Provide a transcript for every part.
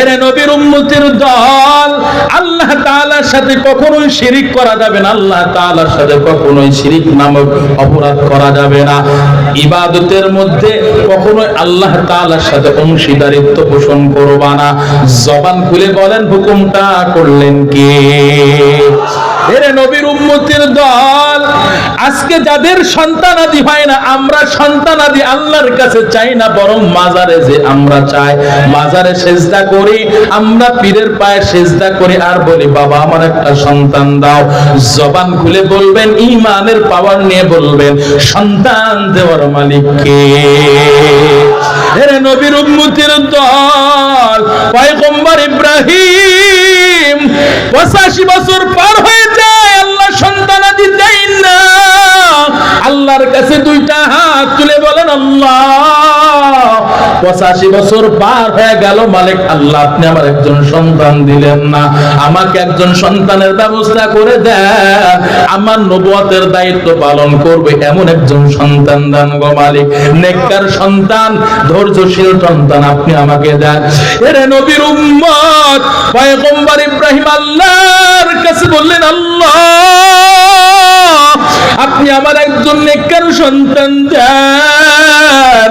এরে নবীর উম্মতির দল, আল্লাহ তাআলার সাথে কখনোই শিরিক করা যাবে না, আল্লাহ তাআলার সাথে কখনোই শিরিক নামক অপরাধ করা যাবে না। ইবাদতের মধ্যে কখনোই আল্লাহ তাআলার সাথে অংশীদারিত্ব পোষণ করবা না। জবান খুলে বলেন, হুকুমটা করলেন কে? এরে নবীর উম্মতির দল, আজকে যাদের হয় না, আমরা আল্লাহর কাছে চাই না, বরং মাজারে যে আমরা চাই। মাজারে সেজদা করি, আমরা পীরের পায়ে সেজদা করি আর বলি, বাবা, আমার একটা সন্তান দাও। জবান খুলে বলবেন, ইমানের পাওয়ার নিয়ে বলবেন, সন্তান দেওয়ার মালিক কে? এরে নবীর উম্মতির দল, পয়গম্বর ইব্রাহিম পঁচাশি বছর পার হয়ে যায়, আল্লাহ সন্তানাদি দেয় না। আল্লাহর কাছে দুইটা হাত তুলে বলেন, আল্লাহ। পঁচাশি বছর পার হয়ে গেল, মালিক আল্লাহ, আপনি আমার একজন সন্তান দিলেন না। আমাকে একজন সন্তানের ব্যবস্থা করে দেন আমার নবুয়তের দায়িত্ব পালন করবে এমন একজন সন্তান দান গো মালিক। নেককার সন্তান, ধৈর্যশীল সন্তান আপনি আমাকে দেন। এরে নবীর উম্মত, পয়গম্বর ইব্রাহিম আল্লাহর কাছে বললেন, আল্লাহ, আপনি আমার একজন নেককার সন্তান দেন।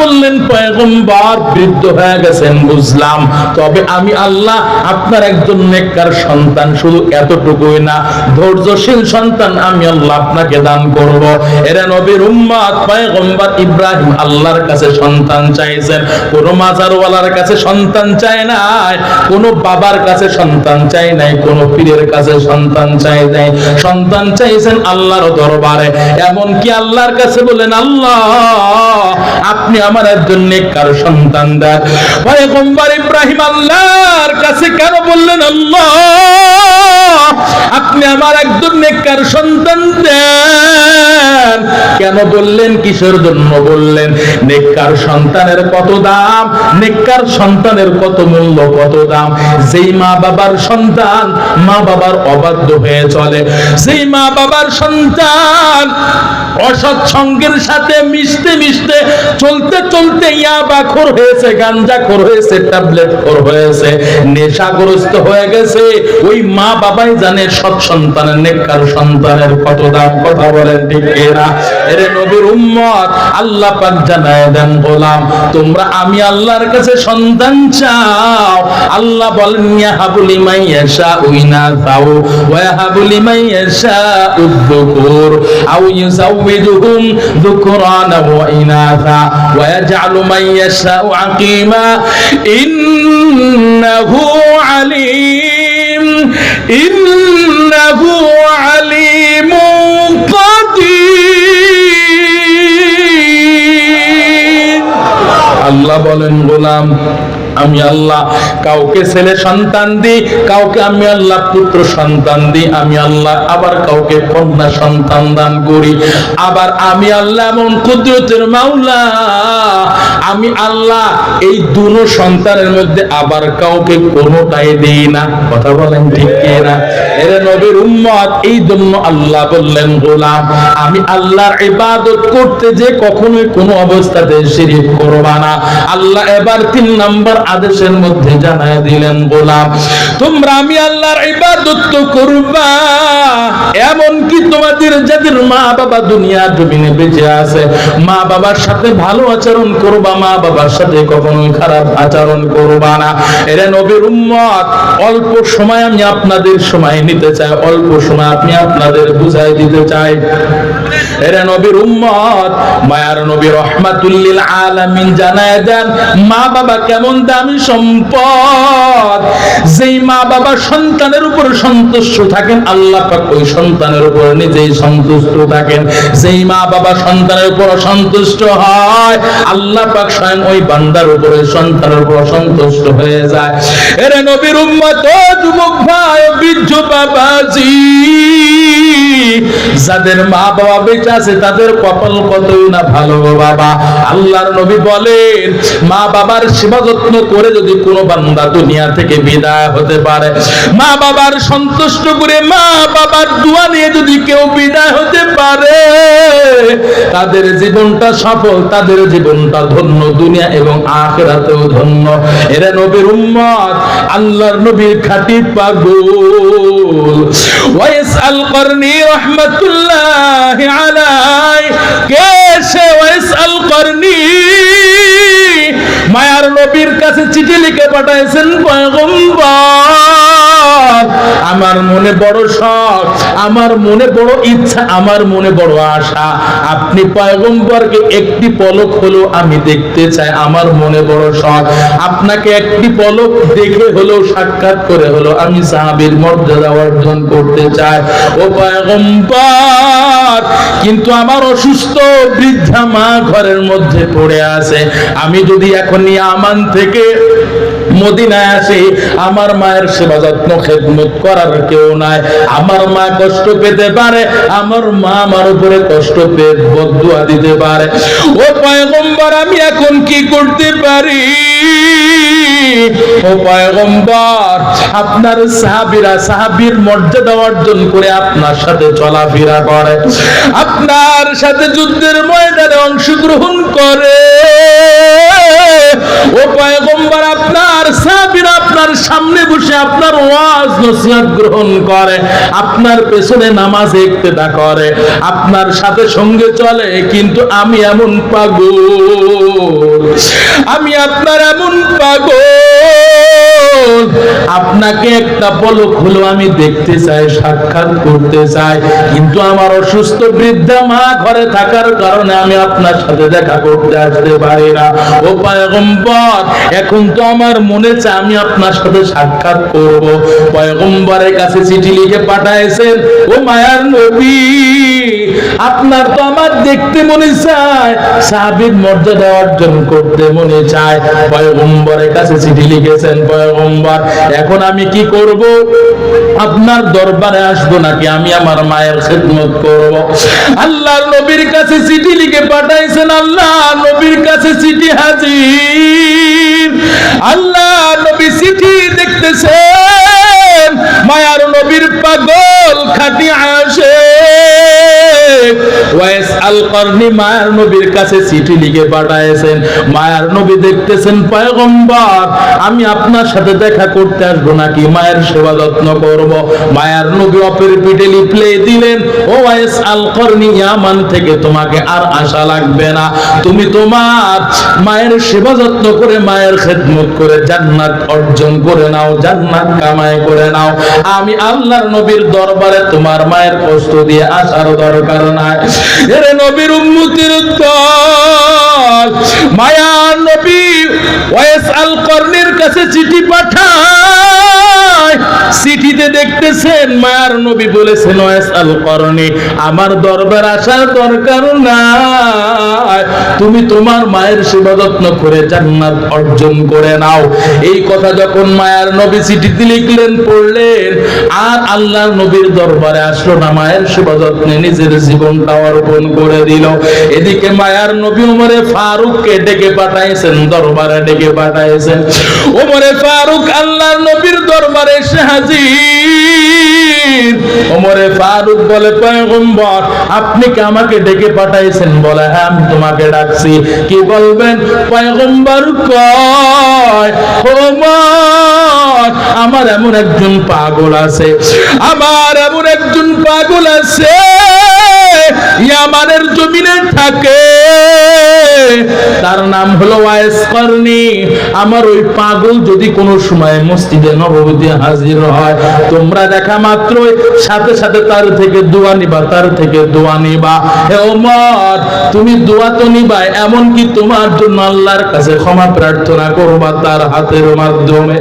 বললেন, পয়গম্বর, বৃদ্ধ হয়ে গেছেন, বুঝলাম। তবে আমি আল্লাহ আপনার একজন নেককার সন্তান, শুধু এতটুকুই না, ধৈর্যশীল সন্তান আমি আল্লাহ আপনাকে দান করব। এরা নবীর উম্মত, পয়গম্বর ইব্রাহিম আল্লাহর কাছে সন্তান চাইছেন। কোন মাজারওয়ালার কাছে সন্তান চায় নাই, কোন বাবার কাছে সন্তান চাই নাই, কোন পীরের কাছে সন্তান চাই নাই। সন্তান চাইছেন আল্লাহর দরবারে। এমন কি আল্লাহর কাছে বলেন আল্লাহ, আপনি আমার একজন নেককার সন্তান দেন পয়গম্বর ইব্রাহিম আল্লাহর কাছে কেন বললেন, আল্লাহ, আপনি আমার একজন নেককার সন্তান দেন? কেন বললেন, কিসের জন্য বললেন, নেককার সন্তানের কত দাম, নেককার সন্তানের কত মূল্য, কত দাম? যেই মা বাবার সন্তান, মা বাবার অবাধ্য হয়ে চলে। সেই মা বাবার সন্তান অসৎ সঙ্গের সাথে মিশতে মিশতে চলতে চলতে ইয়াবা খোর হয়েছে, গাঞ্জা খোর হয়েছে, ট্যাবলেট খোর হয়েছে, নেশাগ্রস্ত হয়ে গেছে, ওই মা বাবাই জানে সৎ সন্তানের, নেককার সন্তানের কত দাম, কথা বলেন ঠিক এরা এরে নবীর উম্মত, আল্লাহ পাক জানায় দেন গোলাম, তোমরা আমি আল্লাহর কাছে সন্তান চাও। আল্লাহ বলেন ইয়া হাবুলি মাইয়াশা উইনা তাও ওয়া হাবুলি মাইয়াশা উদ্দুকুর আও ইউজাউবিদুহুম যুকরানা ওয়া ইনাথা ওয়া ইয়াজআলু يشاء عقيما إنه عليم إنه عليم قدير الله বলেন গোলাম আমি আল্লাহ, কাউকে ছেলে সন্তান দিই, কাউকে আমি আল্লাহ পুত্র সন্তান দিই, আমি আল্লাহ আবার কাউকে কন্যা সন্তান দান করি। আবার আমি আল্লাহ এমন কুদরতের মাওলা, আমি আল্লাহ এই দুনো সন্তানের মধ্যে আবার কাউকে কোনোটাই দেই না। কথা বলেন ঠিক না এর নবীর উম্মত, এই জন্য আল্লাহ বললেন, গোলাম, আমি আল্লাহর ইবাদত করতে যে কখনোই কোনো অবস্থাতে শিরিক করবা না। আল্লাহ এবার তিন নাম্বার আদেশের মধ্যে জানায় দিলেন গোলাম, তোমরা আমি আল্লাহর ইবাদত তো করবা এমন কি তোমাদের যাদের মা বাবা দুনিয়া জমিনে বেঁচে আছে মা বাবার সাথে ভালো আচরণ করবা মা বাবার সাথে কখনো খারাপ আচরণ করবা না। এরা নবীর উম্মত, অল্প সময় আমি আপনাদের সময় নিতে চাই, অল্প সময় আপনি আপনাদের বুঝাই দিতে চাই। এরা নবীর উম্মত, মায়ার নবী রহমাতুল্লিল আলামিন জানায় দেন, মা বাবা কেমন দামি সম্পদ? যেই মা বাবা সন্তানের উপর সন্তুষ্ট থাকেন, আল্লাহ পাক ওই সন্তানের উপর নিজেই সন্তুষ্ট থাকেন। যেই মা বাবা সন্তানের উপর সন্তুষ্ট হয়, আল্লাহ পাক স্বয়ং ওই বান্দার উপরে সন্তানের উপর সন্তুষ্ট হয়ে যায়। এরে নবীর উম্মত যুবক ভাই, বৃদ্ধ বাবাজি যাদের মা বাবা বেঁচে আছে, তাদের কপাল কতই না ভালো বাবা? আল্লাহর নবী বলেন, মা বাবার সেবা যত্ন করে যদি কোনো বান্দা দুনিয়া থেকে বিদায় হতে পারে, মা বাবার সন্তুষ্ট করে মা বাবার দোয়া নিয়ে যদি কেউ বিদায় হতে পারে, তাদের জীবনটা সফল, তাদের জীবনটা ধন্য, দুনিয়া এবং আখেরাতেও ধন্য। এরা নবীর উম্মত, আল্লাহর নবীর খাঁটি পাগল। ওয়াইস আল করনি রহমতুল্লাহ আলাই কে সে ওয়াইস করনি মায়ার নবীর কাছে চিঠি লিখে পাঠাইছেন পয়গম্বর। আমার মনে বড় শখ আমার মনে বড় ইচ্ছা, আমার মনে বড় আশা। আপনি পয়গম্বরকে একটি পলক হলো আমি দেখতে চাই, আমার মনে বড় শখ আপনাকে একটি পলক দেখে হলো সাক্ষাৎ করে হলো আমি মর্যাদা অর্জন করতে চাই। ও পয়গম্বর, কিন্তু আমার অসুস্থ বৃদ্ধা মা ঘরের মধ্যে পড়ে আছে। আমি যদি এখন থেকে মদিনায় আসি, আমার মায়ের সেবা যত্ন খেদমত করার কেউ নাই। আমার মা কষ্ট পেতে পারে, আমার মা আমার উপরে কষ্ট পেয়ে বদুয়া দিতে পারে। ও পয়গম্বর, আমি এখন কি করতে পারি? ও পয়গম্বর, আপনার সাহাবীরা সাহাবীর মর্যাদা অর্জন করে আপনার সাথে চলাফেরা করে। আপনার সাথে যুদ্ধের ময়দানে অংশগ্রহণ করে। আপনার ওয়াজ নসিহত গ্রহণ করে, আপনার পেছনে নামাজ ইক্তেদা করে, আপনার সাথে সঙ্গে চলে, কিন্তু আমি এমন পাগল। আমি আপনার এমন পাগল। আপনাকে একটা পলক হলো, আমি দেখতে চাই, সাক্ষাৎ করতে চাই। কিন্তু আমার অসুস্থ বৃদ্ধা মা ঘরে থাকার কারণে আমি আপনার সাথে দেখা করতে আসতে পারি না। ও পয়গম্বর, এখন তো আমার মনে চায় আমি আপনার সাথে সাক্ষাৎ করব। পয়গম্বরের কাছে চিঠি লিখে পাঠাইছেন, ও মায়ার নবী, আপনার তো আমার দেখতে মনে চায়, সাহাবীর মর্যাদা অর্জন করতে মনে চায়। পয়গম্বরের কাছে চিঠি লিখেছেন পয়গম্বর। এখন আমি কি করব? আপনার দরবারে আসব নাকি আমি আমার মায়ের খেদমত করব? আল্লাহর নবীর কাছে চিঠি লিখে পাঠাইছেন আল্লাহ নবীর কাছে চিঠি হাজির। আল্লাহ নবী চিঠি দেখতেছেন, মায়ার নবীর পাগল খাটি আসে। ওয়াইস আল করনি মায়ার নবীর কাছে চিঠি লিখে পাঠাইছেন। মায়ার নবী দেখতেছেন, পয়গম্বর, আমি আপনার সাথে দেখা করতে আসব নাকি? মায়ের সেবা যত্ন করব। মায়ার নবী অপের পিঠে লিপলে দিলেন, ও ইয়ামান থেকে তোমাকে আর আশা লাগবে না। তুমি তোমার মায়ের সেবা যত্ন করে, মায়ের খেদমত করে জান্নাত অর্জন করে নাও, জান্নাত কামাই করে নাও। আমি আল্লাহর নবীর দরবারে তোমার মায়ের কষ্ট দিয়ে আসার দরকার নাই। এরে নবীর উম্মতির দল মায়া নবী ওয়াইস আল কর্ণের কাছে চিঠি পাঠায়। দেখতেছেন, মায়ার নবী বলেছেন ওয়াইস আল কর্ণে, আমার দরবার আসার দরকার নাই। তুমি তোমার মায়ের সেবা যত্ন করে জান্নাত অর্জন করে নাও। এই কথা যখন মায়ার নবী চিঠিতে লিখলেন, পড়লেন, আর আল্লাহর নবীর দরবারে আসলো না, মায়ের সেবা যত্নে নিজের জীবনটা অর্পণ করে দিল। এদিকে মায়ার নবী উমরে ফারুককে ডেকে পাঠাইছেন, দরবারে ডেকে পাঠাইছেন। উমরে ফারুক আল্লাহর নবীর দরবারে এসে হাজির। ফারুক বলে, পয়গম্বর, আপনি কি আমাকে ডেকে পাঠাইছেন? বলে হ্যাঁ আমি তোমাকে ডাকছি। কি বলবেন? পয়গম্বর কয় আমার এমন একজন পাগল আছে, আমার এমন একজন পাগল আছে ইয়ামানের জমিনে থাকে। তার নাম হলো ওয়াইস আমার ওই পাগল যদি কোনো সময় মসজিদে হাজির হয়, তোমরা দেখা সাথে সাথে তার থেকে দোয়া নিবা, তার থেকে দোয়া নিবা। হে ওমর তুমি দোয়া তো নিবা এমনকি তোমার জন্য আল্লাহর কাছে ক্ষমা প্রার্থনা করবা তার হাতের মাধ্যমে।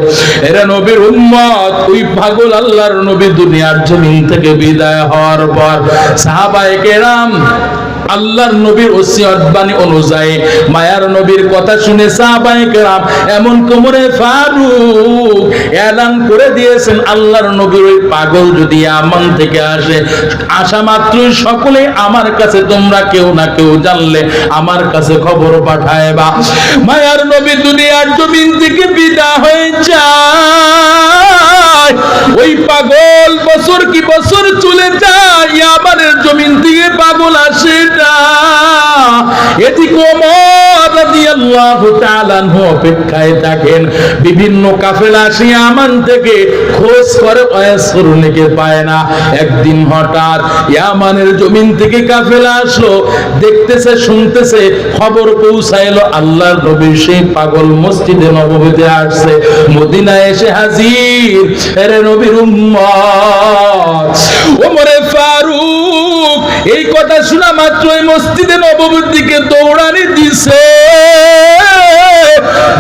এরা নবীর উম্মত, ওই পাগল আল্লাহর নবী দুনিয়ার জমিন থেকে বিদায় হওয়ার পর সাহাবায়ে কেরাম। আল্লাহর নবীর ওসিয়ত বাণী অনুযায়ী মায়ার নবীর কথা শুনে সাহাবায়ে কেরাম এমন কোমরে ফারুক এলান করে দিয়েছেন, আল্লাহর নবীর ওই পাগল যদি আমান থেকে আসে, আসা মাত্রই সকলে আমার কাছে তোমরা কেউ না কেউ জানলে আমার কাছে খবর পাঠায় বা মায়ার নবী দুনিয়ার জমিন থেকে বিদা হয়ে যায়। ওই পাগল বছর কি বছর চলে যায় আমার জমিন দিয়ে পাগল আসে না এদিকে অপেক্ষায় থাকেন। বিভিন্ন আমান থেকে খোঁজ করে পায় না। একদিন হঠাৎ ইয়ামানের জমিন থেকে কাফেলা আসলো, দেখতেছে, শুনতেছে, খবর পৌঁছাইলো সেই পাগল মসজিদে নববীতে আসছে। মদিনায় এসে হাজির। এরে নবীর উম্মত ওমরে ফারুক, এই কথা শোনা মাত্র এই মসজিদে নববীর দিকে দৌড়ানি দিছে।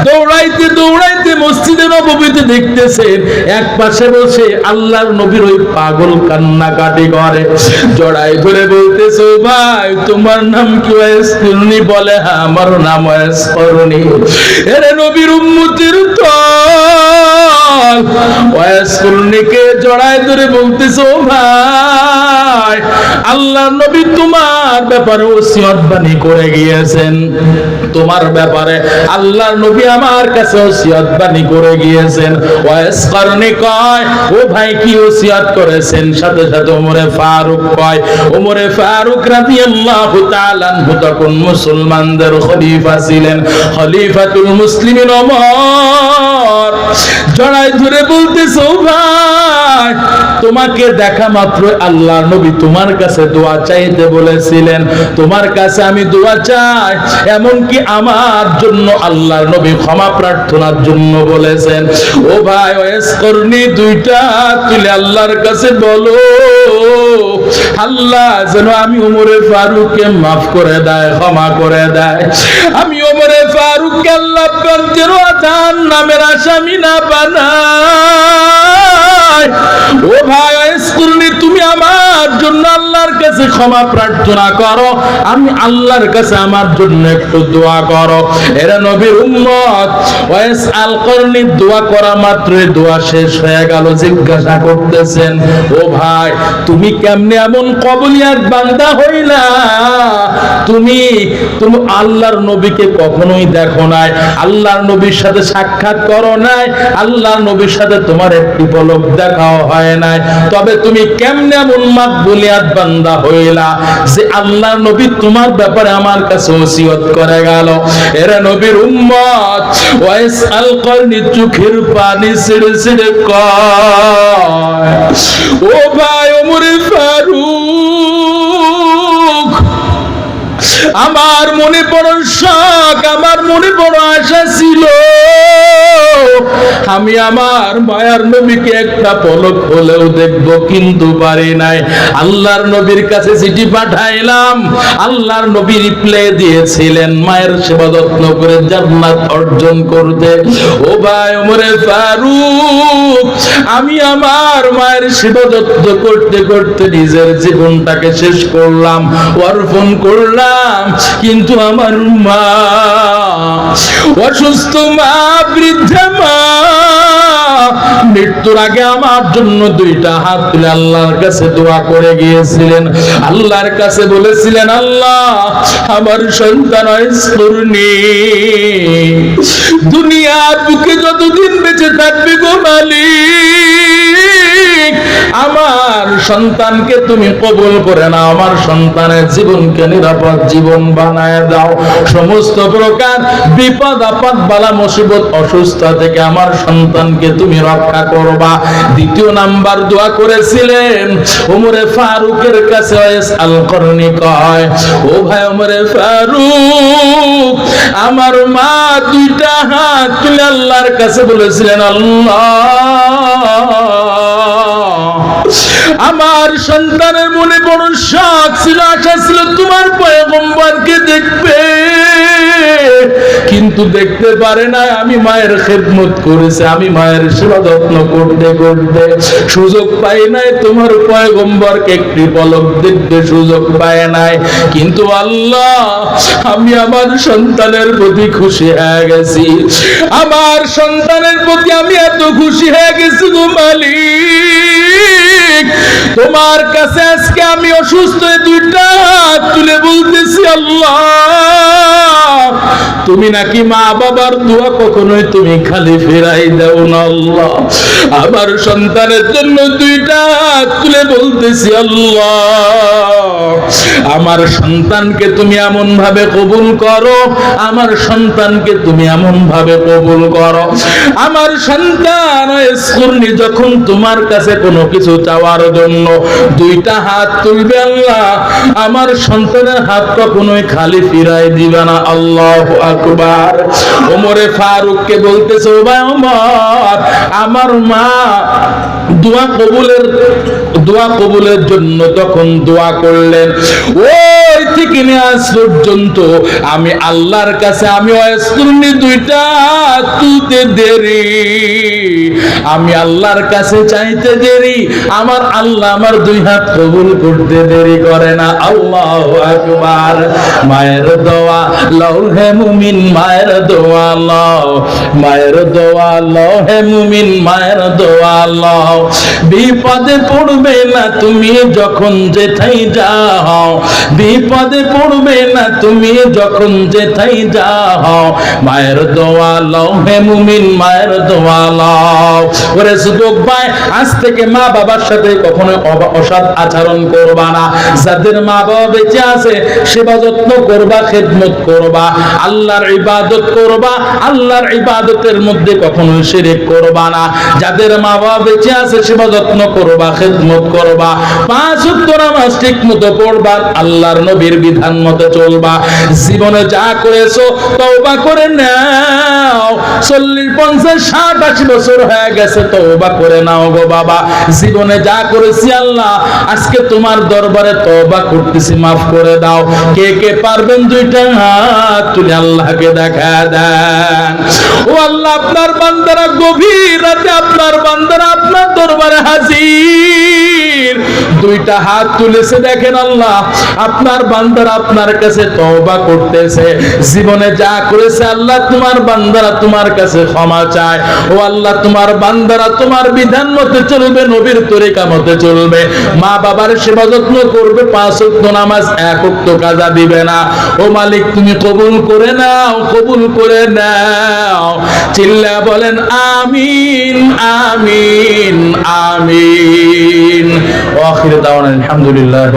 দৌড়াইতে দৌড়াইতে মসজিদে নববীতে দেখতেছেন এক পাশে বসে আল্লাহর নবীর ওই পাগল কান্নাকাটি করে। জড়াই ধরে বলতেছে, "ও ভাই, তোমার নাম কি ওয়াইস করনি বলে হ্যাঁ আমার নাম ওয়াইস করনি এরে নবীর উম্মতির দল ওয়াইস করনিকে জড়াই ধরে বলতেছে, "ও ভাই আল্লাহ নবী তোমার ব্যাপারে ওসিয়ত বাণী করে গিয়েছেন। তোমার ব্যাপারে আল্লাহর নবী আমার কাছে ওসিয়ত বাণী করে গিয়েছেন। ওয়াইস করনি কয়, ও ভাই, কি ওসিয়ত করেছেন? সাথে সাথে ওমরে ফারুক কয়, ওমরে ফারুক রাদিয়াল্লাহু তাআলা আনহু তখন মুসলমানদের খলিফা ছিলেন। খলিফাতুল মুসলিমিন ওমর জড়াই ধরে বলতেছো ভাই তোমাকে দেখা মাত্র আল্লাহর নবী তোমার কাছে দোয়া চাইতে বলেছিলেন। তোমার কাছে আমি দোয়া চাই, এমনকি আমার জন্য আল্লাহর নবী ক্ষমা প্রার্থনার জন্য বলেছেন। ও ভাই ওয়েস করনি দুইটা তুলে আল্লাহর কাছে বলো। আল্লাহ যেন আমি উমরে ফারুককে মাফ করে দেয়, ক্ষমা করে দেয়। আমি উমরে ফারুককে আল্লাহ যেন নামের আসামি না বানায়। ক্ষমা প্রার্থনা করো। আমি আল্লাহর কাছে আমার জন্য একটু দোয়া করো। এরা নবীর উম্মত, ওয়াইস আল করনি দোয়া করা মাত্রই দোয়া শেষ হয়ে গেল, জিজ্ঞাসা করতেছেন, ও ভাই, তুমি কেমনে এমন কবলিয়াত বান্দা হইলা? তুমি তুমি আল্লাহর নবীকে কখনোই দেখো নাই। আল্লাহর নবীর সাথে সাক্ষাৎ করো নাই। আল্লাহর নবীর সাথে তোমার একটি পলক দেখাও হয় নাই। তবে তুমি কেমনে এমন মাকবুলিয়াত বান্দা হইলা? যে আল্লাহ নবী তোমার ব্যাপারে আমার কাছে ওসিয়ত করে গেল। এরা নবীর উম্মত, ওয়াইস আল করনি চোখের পানি ছিড়ে ছিড়ে কয়, ও ভাই ওমরে ফারুক আমার মনে বড় শখ, আমার মনে বড় আশা ছিল। আমি আমার মায়ার নবীকে একটা পলক হলেও দেখব, কিন্তু পারি নাই। আল্লাহর নবীর কাছে চিঠি পাঠাইলাম। আল্লাহর নবী রিপ্লাই দিয়েছিলেন, মায়ের সেবা যত্ন করে জান্নাত অর্জন করতে। ও ভাই ওমরে ফারুক, আমি আমার মায়ের সেবা যত্ন করতে করতে নিজের জীবনটাকে শেষ করলাম। অর্পণ করলাম কিন্তু আমার মা অসুস্থ মা, বৃদ্ধা মা, মৃত্যুর আগে আমার জন্য দুইটা হাত তুলে আল্লাহর কাছে দোয়া করে গিয়েছিলেন। আল্লাহর কাছে বলেছিলেন, আল্লাহ, আমার সন্তান স্মরণী দুনিয়ার বুকে যতদিন বেঁচে থাকবে গো মালিক সন্তানকে তুমি কবুল করে না আমার সন্তানের জীবনকে নিরাপদ জীবন বানায় দাও। সমস্ত প্রকার বিপদ, আপদ, বালা, মুসিবত, অসুস্থ থেকে আমার সন্তানকে তুমি রক্ষা করবা। দ্বিতীয় নাম্বার দোয়া করেছিলেন, ওমরে ফারুকের কাছে আল করনি কয়, ও ভাই ওমরে ফারুক, আমার মা দুইটা হাত তুলে আল্লাহর কাছে বলেছিলেন, আল্লাহ আমার সন্তানের মনে বড় শখ ছিল আশা ছিল তোমার পয়গম্বরকে দেখবে। কিন্তু দেখতে পারে না, আমি মায়ের খেদমত করেছে, আমি মায়ের সেবা যত্ন করতে করতে সুযোগ পাই নাই। তোমার পয়গম্বরকে একটি পলক দেখতে সুযোগ পায় নাই। কিন্তু আল্লাহ, আমি আমার সন্তানের প্রতি খুশি হয়ে গেছি। আমার সন্তানের প্রতি আমি এত খুশি হয়ে গেছি গো মালিক। তোমার কাছে আজকে আমি অসুস্থ দুইটা তুলে বলতেছি, আল্লাহ তুমি নাকি মা বাবার দোয়া কখনোই তুমি খালি ফেরাই দাও না আল্লাহ। আমার সন্তানের জন্য দুইটা তুলে বলতেছি, আল্লাহ, আমার সন্তানকে তুমি এমন ভাবে কবুল করো, আমার সন্তানকে তুমি এমন ভাবে কবুল করো। আমার সন্তান স্কুর্নি যখন তোমার কাছে কোনো কিছু চাওয়ার জন্য দুইটা হাত তুলবে, আল্লাহ, আমার সন্তানের হাত কখনোই খালি ফিরাই দিবে না, আল্লাহ আকবার। ওমরে ফারুককে বলতেছে ওমর আমার মা দোয়া কবুলের দোয়া কবুলের জন্য তখন দোয়া করলেন। ওই থেকে আজ পর্যন্ত আমি আল্লাহর কাছে, আমি অস্কুর্নি দুইটা তুলতে দেরি। আমি আল্লাহর কাছে চাইতে দেরি, আমার আল্লাহ আমার দুই হাত কবুল করতে দেরি করে না। আল্লাহ আকবার। মায়ের দোয়া লও হে মুমিন মায়ের দোয়া লও মায়ের দোয়া লও হে মুমিন মায়ের দোয়া লও বিপদে পড়বে না তুমি যখন যেথাই যাও, বিপদে পড়বে না তুমি যখন যেথাই যাও। মায়ের দোয়া লও হে মুমিন, মায়ের দোয়া লও। ওরে যুবক ভাই আজ থেকে মা বাবার সাথে কখনো অসৎ আচরণ করবা না। যাদের মা বাবা বেঁচে আছে, সেবা যত্ন করবা, খেদমত করবা। আল্লাহর ইবাদত করবা, আল্লাহর ইবাদতের মধ্যে কখনো শিরিক করবা না। যাদের মা বাবা বেঁচে আছে, সেবা যত্ন করবা, খেদমত করবা। পাঁচ ওয়াক্ত নামাজ ঠিক মতো পড়বা, আল্লাহর নবীর বিধান মতো চলবা। জীবনে যা করেছ, তওবা করে নাও। চল্লিশ, পঞ্চাশ, ষাট, আশি বছর হয়ে গেছে, তওবা করে নাও গো বাবা। জীবনে যা করেছি আল্লাহ, আজকে তোমার দরবারে তওবা করতেছি, মাফ করে দাও। কে কে পারবেন দুইটা হাত আল্লাহকে দেখা দেন। ও আল্লাহ, আপনার বান্দারা গভীর রাতে, আপনার বান্দারা আপনার দরবারে হাজির। দুইটা হাত তুলেছে, দেখেন আল্লাহ। আপনার বান্দারা আপনার কাছে তওবা করতেছে। জীবনে যা করেছে আল্লাহ তোমার বান্দারা তোমার কাছে ক্ষমা চায়। ও আল্লাহ, তোমার বান্দারা তোমার বিধান মতে চলবে, নবীর তরিকা মতে চলবে। মা বাবার সেবা যত্ন করবে, পাঁচ ওয়াক্ত নামাজ এক ওয়াক্ত কাজা দিবে না। ও মালিক, তুমি কবুল করে নাও, কবুল করে নাও। চিল্লা বলেন, আমিন আমিন আমিন। ওয়াখির দাওয়ান আলহামদুলিল্লাহ